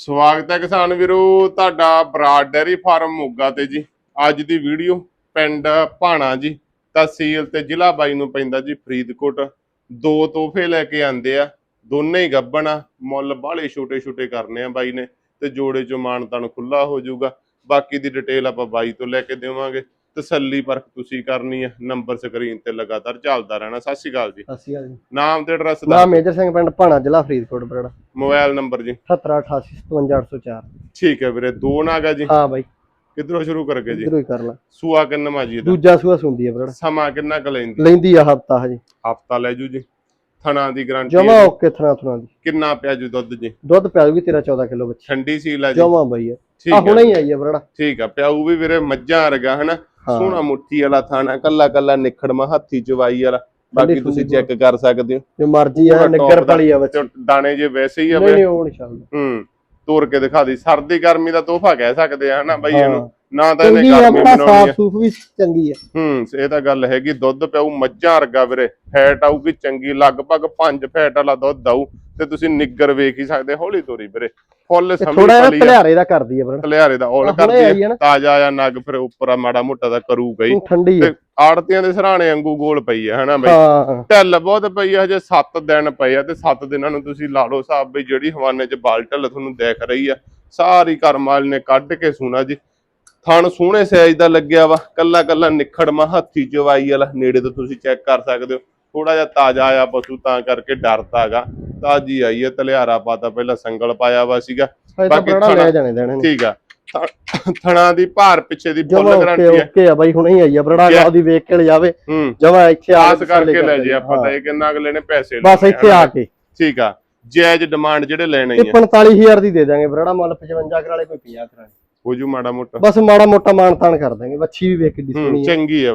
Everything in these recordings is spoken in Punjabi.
ਸਵਾਗਤ ਹੈ ਕਿਸਾਨ ਵੀਰੋ ਤੁਹਾਡਾ ਬਰਾਡ ਡੈਰੀ ਫਾਰਮ ਮੋਗਾ ਤੇ ਜੀ। ਅੱਜ ਦੀ ਵੀਡੀਓ ਪਿੰਡ ਭਾਣਾ ਜੀ ਤਹਿਸੀਲ ਤੇ ਜ਼ਿਲ੍ਹਾ ਬਾਈ ਨੂੰ ਪੈਂਦਾ ਜੀ ਫਰੀਦਕੋਟ। ਦੋ ਤੋਹਫੇ ਲੈ ਕੇ ਆਂਦੇ ਆ ਦੋਨੇ ਹੀ ਗੱਬਣ ਆ ਮੁੱਲ ਬਾਹਲੇ ਛੋਟੇ ਛੋਟੇ ਕਰਨੇ ਆ ਬਾਈ ਨੇ ਤੇ ਜੋੜੇ ਚੋਂ ਮਾਨਤਾਨ ਖੁੱਲਾ ਹੋ ਜਾਊਗਾ। ਬਾਕੀ ਦੀ ਡਿਟੇਲ ਆਪਾਂ ਬਾਈ ਤੋਂ ਲੈ ਕੇ ਦੇਵਾਂਗੇ। ਤਸੱਲੀ ਪਰਖ ਤੁਸੀਂ ਕਰਨੀ ਹੈ ਨੰਬਰ ਸਕਰੀਨ ਤੇ ਲਗਾਤਾਰ ਚੱਲਦਾ ਰਹਿਣਾ। ਸਤਿ ਸ਼੍ਰੀ ਅਕਾਲ ਜੀ। ਸਤਿ ਸ਼੍ਰੀ ਅਕਾਲ ਜੀ। ਨਾਮ ਤੇ ਐਡਰੈਸ ਦਾ ਨਾਮ ਮੇਜਰ ਸਿੰਘ ਪਿੰਡ ਭਾਣਾ ਜ਼ਿਲ੍ਹਾ ਫਰੀਦਕੋਟ ਬਰੜਾ। ਮੋਬਾਈਲ ਨੰਬਰ ਜੀ? 7888 ਠੀਕ ਹੈ ਵੀਰੇ ਦੋ ਨਾਗਾ ਜੀ? ਹਾਂ ਬਾਈ। ਕਿੱਧਰੋਂ ਸ਼ੁਰੂ ਕਰਗੇ ਜੀ? ਇਧਰੋਂ ਹੀ ਕਰ ਲਾ। ਸੂਆ ਕਿੰਨਾ ਜੀ ਇਹਦਾ? ਦੂਜਾ ਸੂਆ ਸੁੰਦੀ ਆ ਬਰੜਾ। ਸਮਾਂ ਕਿੰਨਾ ਕੁ ਲੈਂਦੀ? ਲੈਂਦੀ ਆ ਹਫਤਾ ਹਜੇ। ਹਫਤਾ ਲੈ ਜੂ ਜੀ। ਥਣਾ ਦੀ ਗਾਰੰਟੀ ਜਮਾ ਓਕੇ ਥਣਾ ਥਣਾ ਦੀ। ਕਿੰਨਾ ਪਿਆ ਜੂ ਦੁੱਧ ਜੀ? ਦੁੱਧ ਪਿਆ ਵੀ ਤੇਰਾ 14 ਕਿਲੋ ਬੱਚਾ। ਠੰਡੀ ਸੀਲ ਆ ਜੀ। ਜਮਾ ਬਾਈ ਆ। ਠੀਕ ਆ ਹੁਣੇ ਹੈ ਹੀ ਆਈ ਆ ਬਰੜਾ। ਠੀਕ ਆ ਪਿਆਊ ਵੀ ਵੀਰੇ ਮੱਝਾਂ ਵਰਗਾ ਹਨਾ? ਹਾਂ। ਸੋਹਣਾ ਮੁੱਠੀ ਵਾਲਾ ਥਾਣਾ ਕੱਲਾ ਕੱਲਾ ਨਿਖੜਮਾ ਹੱਥੀ ਚਵਾਈ ਵਾਲਾ। ਬਾਕੀ ਤੁਸੀਂ ਚੈੱਕ ਕਰ ਸਕਦੇ ਹੋ। ਜੇ ਮਰਜ਼ੀ ਆ ਨਿੱਗਰ। ਪਲੀ ਆ ਬੱਚੀ ਦਾਣੇ ਜੇ ਵੈਸੇ ਹੀ ਆ ਨਹੀਂ ਨਹੀਂ ਉਹ ਚੱਲਦਾ। ਹੂੰ ਤੋੜ ਕੇ ਦਿਖਾ ਦੀ। ਸਰਦੀ ਗਰਮੀ ਦਾ ਤੋਹਫਾ ਕਹਿ ਸਕਦੇ ਆ ਹਨਾ ਬਈ। ਇਹਨੂੰ। ਨਾ ਤਾਂ ਇਹਨੇ ਗਰਮੀ ਬੜਾ ਬਣਾਉਣੀ ਸਾਫ਼ ਸੂਫ ਵੀ ਚੰਗੀ ਆ। ਹੂੰ ਇਹ ਤਾਂ ਗੱਲ ਹੈਗੀ ਦੁੱਧ ਪਿਆਊ ਮੱਝਾਂ ਵਰਗਾ ਵੀਰੇ ਫੈਟ ਆਊਗੀ ਚੰਗੀ ਲਗਭਗ 5 ਫੈਟ ਵਾਲਾ ਦੁੱਧ ਆਊ ਤੇ ਤੁਸੀਂ ਨਿੱਗਰ ਵੇਖ ਹੀ ਸਕਦੇ ਹੌਲੀ ਤੋਰੀ ਵੀਰੇ ਫੁੱਲ ਤੇ ਸਮੀ ਥੋੜਾ ਜਿਹਾ ਭਲਿਆਰੇ ਦਾ ਕਰਦੀ ਆ ਬਰੜਾ ਕਲਿਆਰੇ ਦਾ ਔਲ ਕਰਦੀ ਹੈ। ਤਾਜ਼ਾ ਆ ਨਗ ਫਿਰ ਉੱਪਰ ਆ ਮਾੜਾ ਮੋਟਾ ਦਾ ਕਰੂਗਾ ਹੀ। ਠੰਡੀ ਤੇ ਆੜਤੀਆਂ ਦੇ ਸਰਾਣੇ ਵਾਂਗੂ ਗੋਲ ਪਈ ਆ ਹਨਾ ਬਈ? ਹਾਂ। ਢਿੱਲ ਬਹੁਤ ਪਈ ਆ ਹਜੇ 7 ਦਿਨ ਪਏ ਆ ਤੇ 7 ਦਿਨਾਂ ਨੂੰ ਤੁਸੀਂ ਲਾ ਲਓ ਹਿਸਾਬ ਵੀ ਜਿਹੜੀ ਹਵਾਨੇ 'ਚ ਬਾਲ ਢਿੱਲ ਤੁਹਾਨੂੰ ਦਿਖ ਰਹੀ ਆ। ਸਾਰੀ ਕਰਮਾਲ ਨੇ ਕੱਢ ਕੇ ਸੁਣਾ ਜੀ। ਥਣ ਸੋਹਣੇ ਸਾਈਜ਼ ਦਾ ਲੱਗਿਆ ਵਾ। ਕੱਲਾ ਕੱਲਾ ਨਿਖੜਮਾ ਹੱਥੀ ਚਵਾਈ ਵਾਲਾ। ਨੇੜੇ ਤੋਂ ਤੁਸੀਂ ਚੈੱਕ ਕਰ ਸਕਦੇ ਹੋ। ਥੋੜਾ ਜਿਹਾ ਤਾਜ਼ਾ ਆ ਪਸ਼ੂ ਤਾਂ ਕਰਕੇ ਡਰਦਾਗਾ ਤਾਜੀ ਆਈ ਹੈ ਤਲਿਆਰਾ ਪਾਤਾ ਪਹਿਲਾਂ ਸੰਗਲ ਪਾਇਆ ਵਾ ਸੀਗਾ। ਬਾਕੀ ਥਣਾ- ਲੈ ਜਾਣੇ ਦੇਣੇ ਨੇ। ਠੀਕ ਆ। ਥਣਾ ਦੀ ਭਾਰ ਪਿੱਛੇ ਦੀ ਫੁੱਲ ਗਾਰੰਟੀ ਹੈ। ਓਕੇ ਆ ਬਾਈ ਹੁਣੇ ਹੀ ਆਈ ਆ। ਬਰੜਾ ਕਿਆ? ਉਹਦੀ ਵੇਖ ਕੇ ਲਿਜਾਵੇ ਹੂੰ। ਜਮਾ ਇੱਥੇ ਆ ਆਸ ਕੇ ਕਰਕੇ ਲੈ ਕਰ ਜੇ ਆਪਾਂ। ਤਾਂ ਇਹ ਕਿੰਨਾ ਅਗਲੇ ਨੇ ਪੈਸੇ ਬਸ ਇੱਥੇ ਆ। ਕੇ। ਠੀਕ ਆ। ਜਾਇਜ਼ ਡਿਮਾਂਡ ਜਿਹੜੇ ਲੈਣੇ ਆ। 45000 ਦੀ ਦੇ ਦਾਂਗੇ। ਬਰੜਾ ਮੁੱਲ 55 ਕਰਾਲੇ ਕੋਈ 50 ਕਰਾਲੇ। ਹੋ ਜੂ ਮਾੜਾ ਮੋਟਾ। ਬਸ ਮਾੜਾ ਮੋਟਾ ਮਾਨ ਤਾਨ ਕਰ ਦਾਂਗੇ ਬੱਚੀ ਵੀ ਵੇਖ ਕਿੱਡੀ ਸੋਹਣੀ ਹੈ ਚੰਗੀ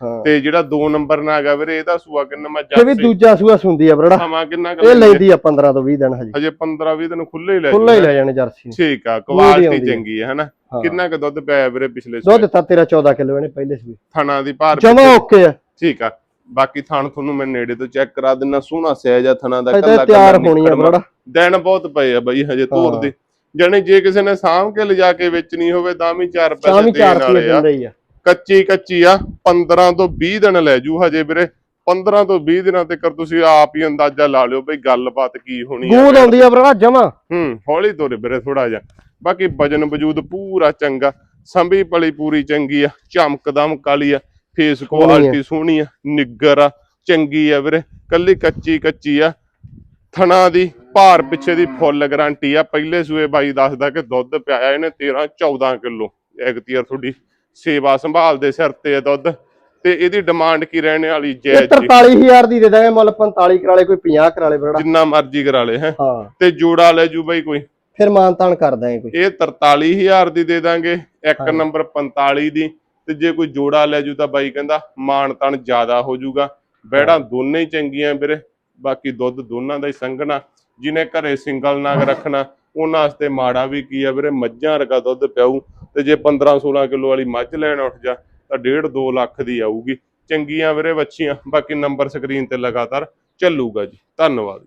ਹਾਂ। ਤੇ ਜਿਹੜਾ 2 ਨੰਬਰ ਨਾ ਹੈਗਾ ਵੀਰੇ ਇਹਦਾ ਸੂਆ ਕਿੰਨਾ ਮੈਂ ਇਹ ਵੀ ਜੱਟ ਦੂਜਾ ਸੂਆ ਸੁੰਦੀ ਆ ਬਰੜਾ। ਸਮਾਂ ਕਿੰਨਾ ਇਹ ਲੈਂਦੀ ਆ 15 ਤੋਂ 20 ਦਿਨ ਹਜੇ। ਹਜੇ 15 20 ਦਿਨ ਖੁੱਲੇ ਹੀ ਲੈ ਖੁੱਲਾ ਹੀ। ਲੈ ਜਾਣੇ ਜਰਸੀ ਠੀਕ ਆ ਕੁਆਲਿਟੀ। ਚੰਗੀ ਹੈ ਹਨਾ। ਕਿੰਨਾ ਕੁ ਦੁੱਧ ਪਿਆ ਵੀਰੇ ਪਿਛਲੇ ਦੁੱਧ ਸੂਏ ਤਾਂ ਤੇਰਾ 14 ਕਿਲੋ ਇਹਨੇ ਪਹਿਲੇ ਸੂਏ। ਥਣਾ ਦੀ ਭਾਰ ਜਮਾ ਓਕੇ ਆ। ਠੀਕ ਆ ਬਾਕੀ ਥਣ ਤੁਹਾਨੂੰ ਮੈਂ ਨੇੜੇ ਤੋਂ ਚੈੱਕ ਕਰਾ ਦਿੰਨਾ ਸੋਹਣਾ ਸਾਈਜ਼ ਆ ਥਣਾ ਦਾ ਕੱਲਾ ਤਾਂ ਤਿਆਰ ਕੱਲਾ ਹੋਣੀ ਆ। ਬਰੜਾ। ਦਿਨ ਬਹੁਤ ਪਏ ਆ ਬਈ ਹਜੇ ਤੋਰ ਦੇ ਜਾਣੀ ਜੇ ਕਿਸੇ ਨੇ ਸਾਂਭ ਕੇ ਲਿਜਾ ਕੇ ਵੇਚਣੀ ਹੋਵੇ ਤਾਂ ਵੀ 4 ਪੈਸੇ ਸ਼ਾਮੀ 4 ਦੇਣ ਵਾਲੇ ਆ। ਕੱਚੀ ਕੱਚੀ ਆ 15 ਤੋਂ 20 ਦਿਨ ਲੈ ਜੂ ਹਜੇ ਵੀਰੇ। 15 ਤੋਂ 20 ਦਿਨਾਂ ਤੱਕ ਤੁਸੀਂ ਆਪ ਹੀ ਅੰਦਾਜ਼ਾ ਲਾ ਲਿਓ ਬਈ ਗੱਲਬਾਤ ਕੀ ਹੋਣੀ ਆ ਗੂਦ ਆਉਂਦੀ ਆ ਬਰੜਾ ਜਮਾ। ਹੂੰ ਹੌਲੀ ਤੋਰੇ ਵੀਰੇ ਥੋੜਾ ਜਿਹਾ। ਬਾਕੀ ਵਜਨ ਵਜੂਦ ਪੂਰਾ ਚੰਗਾ। ਸੰਭੀ ਪਲੀ ਪੂਰੀ ਚੰਗੀ ਆ ਚਮਕਦਮ ਕਾਲੀ ਆ। ਫੇਸ। ਕੁਆਲਿਟੀ ਸੋਹਣੀ ਆ ਨਿੱਗਰ ਆ ਚੰਗੀ ਆ ਵੀਰੇ। ਕੱਲੀ ਕੱਚੀ ਕੱਚੀ ਆ। ਥਣਾ ਦੀ ਭਾਰ ਪਿੱਛੇ ਦੀ ਫੁੱਲ ਗਾਰੰਟੀ ਆ। ਪਹਿਲੇ ਸੂਏ ਬਾਈ ਦੱਸਦਾ ਕਿ ਦੁੱਧ ਪਿਆਇਆ ਇਹਨੇ 13 14 ਕਿਲੋ। ਐਗਤੀਆ ਤੁਹਾਡੀ ਸੇਵਾ ਸੰਭਾਲ ਦੇ ਸਿਰ ਤੇ ਆ ਦੁੱਧ। ਤੇ ਇਹਦੀ ਡਿਮਾਂਡ ਕੀ ਰਹਿਣੇ ਵਾਲੀ? ਜੈ ਜੀ। 43000 ਦੀ ਦੇ ਦਾਂਗੇ ਮੁੱਲ 45 ਕਰਾਲੇ ਕੋਈ 50 ਕਰਾਲੇ ਬਰੜਾ। ਜਿੰਨਾ ਮਰਜ਼ੀ ਕਰਾ ਲੇ ਹੈ। ਤੇ ਜੋੜਾ ਲੈ ਜੂ ਬਾਈ ਕੋਈ। ਫਿਰ ਮਾਨ ਤਾਨ ਕਰ ਦਾਂਗੇ ਕੋਈ। ਇਹ 43000 ਦੀ ਦੇ ਦਾਂਗੇ। ਇੱਕ। ਨੰਬਰ 45 ਦੀ। ਤੇ ਜੇ ਕੋਈ ਜੋੜਾ ਲੈ ਜੂ ਤਾਂ ਬਾਈ ਕਹਿੰਦਾ ਮਾਣ ਤਾਣ ਜ਼ਿਆਦਾ ਹੋ ਜਾਊਗਾ ਬੈੜਾਂ ਦੋਨੇ ਹੀ ਚੰਗੀਆਂ ਵੀਰੇ। ਬਾਕੀ ਦੁੱਧ ਦੋਨਾਂ ਦਾ ਹੀ ਸੰਘਣਾ। ਜਿਹਨੇ ਘਰੇ ਸਿੰਗਲ ਨਾਗ ਰੱਖਣਾ, ਉਹਨਾਂ ਵਾਸਤੇ ਮਾੜਾ ਵੀ ਕੀ ਆ ਵੀਰੇ? ਮੱਝਾਂ ਵਰਗਾ ਦੁੱਧ ਪਿਆਊ ਤੇ ਜੇ 15 16 ਕਿਲੋ ਵਾਲੀ ਮੱਝ ਲੈਣ ਉੱਠ ਜਾ, ਤਾਂ 1.5 2 ਲੱਖ ਦੀ ਆਊਗੀ। ਚੰਗੀਆਂ ਵੀਰੇ ਬੱਚੀਆਂ ਬਾਕੀ ਨੰਬਰ ਸਕਰੀਨ ਤੇ ਲਗਾਤਾਰ ਚੱਲੂਗਾ ਜੀ। ਧੰਨਵਾਦ।